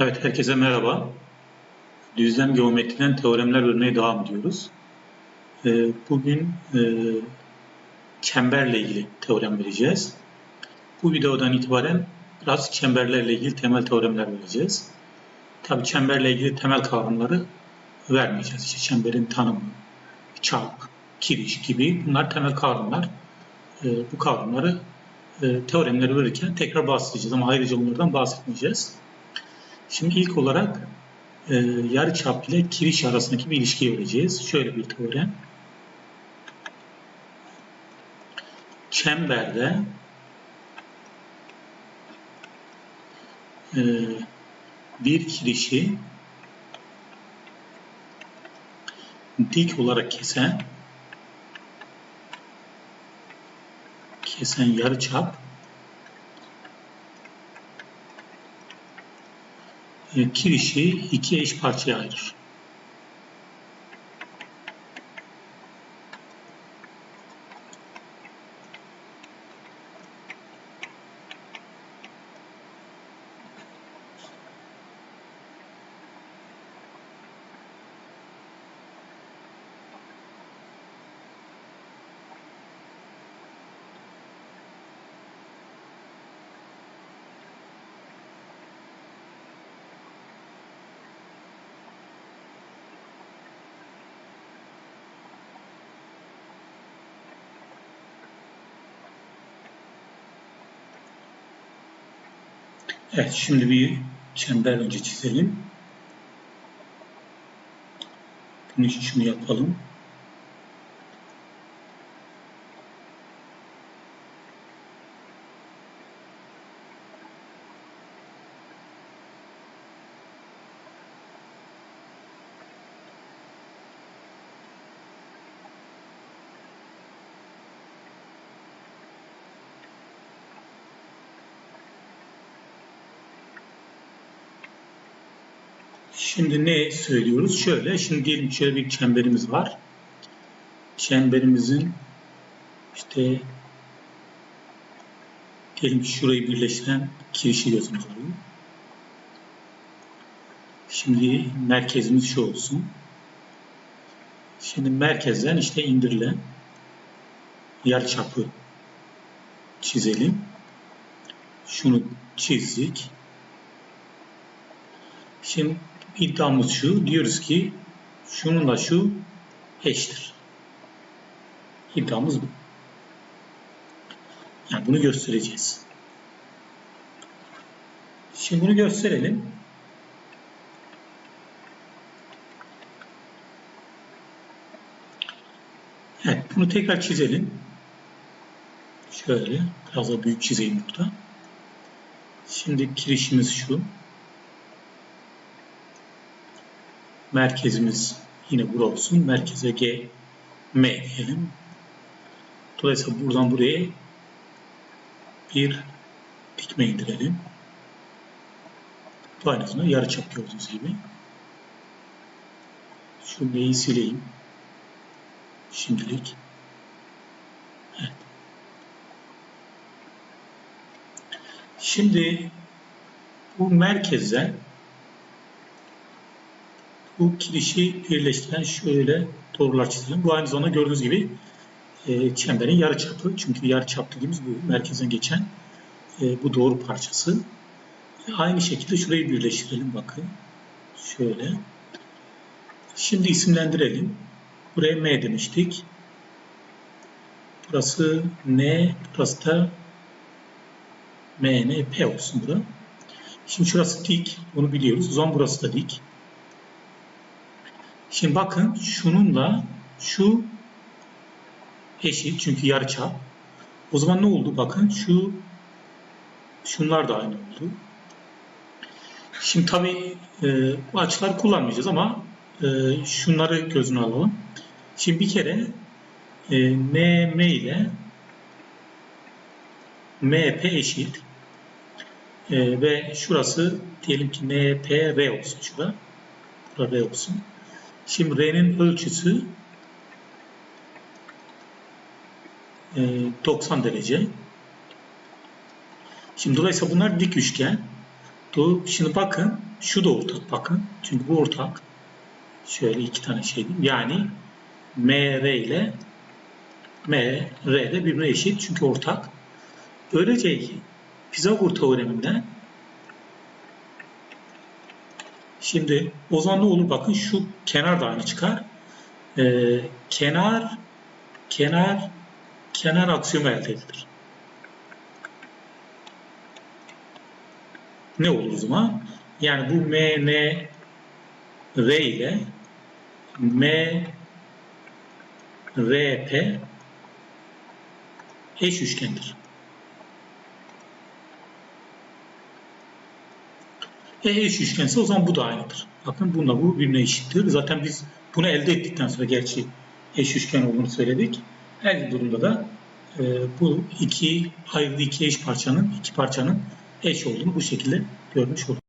Evet, herkese merhaba. Düzlem geometriden teoremler örneğe devam ediyoruz. Ee, Bugün e, çemberle ilgili teorem vereceğiz. Bu videodan itibaren biraz çemberlerle ilgili temel teoremler vereceğiz. Tabii çemberle ilgili temel kavramları vermeyeceğiz. İşte çemberin tanımı, çap, kiriş gibi bunlar temel kavramlar. Ee, Bu kavramları e, teoremleri verirken tekrar bahsedeceğiz ama ayrıca bunlardan bahsetmeyeceğiz. Şimdi ilk olarak e, yarıçap ile kiriş arasındaki bir ilişkiyi vereceğiz. Şöyle bir teorem. Çemberde e, bir kirişi dik olarak kesen kesen yarıçap kirişi iki eş parçaya ayırır. Evet, şimdi bir çember önce çizelim. Bunun için yapalım. Şimdi ne söylüyoruz? Şöyle, şimdi diyelim şöyle bir çemberimiz var. Çemberimizin işte diyelim şurayı birleştiren kirişi gözüne alalım. Şimdi merkezimiz şu olsun. Şimdi merkezden işte indirilen yarıçapı çizelim. Şunu çizdik. Şimdi iddiamız şu. Diyoruz ki şununla şu eşittir. İddiamız bu. Yani bunu göstereceğiz. Şimdi bunu gösterelim. Evet, bunu tekrar çizelim. Şöyle, biraz daha büyük çizeyim burada. Şimdi kirişimiz şu. Merkezimiz yine bura olsun. Merkeze G, M diyelim. Dolayısıyla buradan buraya bir dikme indirelim. Zamanda yarıçap gördüğünüz gibi. Şu M'yi sileyim. Şimdilik. Evet. Şimdi bu merkezden bu kirişi birleştiren şöyle doğrular çizelim. Bu aynı zamanda gördüğünüz gibi e, çemberin yarı çapı. Çünkü yarı çap dediğimiz bu merkezden geçen e, bu doğru parçası. E, aynı şekilde şurayı birleştirelim bakın. Şöyle. Şimdi isimlendirelim. Buraya M demiştik. Burası N, burası da M, N, P olsun burada. Şimdi şurası dik, bunu biliyoruz. O zaman burası da dik. Şimdi bakın şununla şu eşit çünkü yarıçap. O zaman ne oldu? Bakın şu şunlar da aynı oldu. Şimdi tabi e, bu açıları kullanmayacağız ama e, şunları gözüne alalım. Şimdi bir kere e, MM ile MP eşit e, ve şurası diyelim ki NPR olsun şurada. Burada R olsun. Şimdi R'nin ölçüsü 90 derece. Şimdi dolayısıyla bunlar dik üçgen. Şimdi bakın şu da ortak bakın. Çünkü bu ortak. Şöyle iki tane şey. Yani MR ile MR de birbirine eşit çünkü ortak. Böylece ki Pisagor teoreminden şimdi o zaman ne olur bakın şu kenar da aynı çıkar. Ee, kenar kenar kenar aksiyomu elde edilir. Ne olur o zaman? Yani bu M, N, R ile M, R, P eş üçgendir. E eş üçgense o zaman bu da aynıdır. Bakın bununla bu birbirine eşittir. Zaten biz bunu elde ettikten sonra gerçi eş üçgen olduğunu söyledik. Her durumda da e, bu iki ayrı iki eş parçanın iki parçanın eş olduğunu bu şekilde görmüş olduk.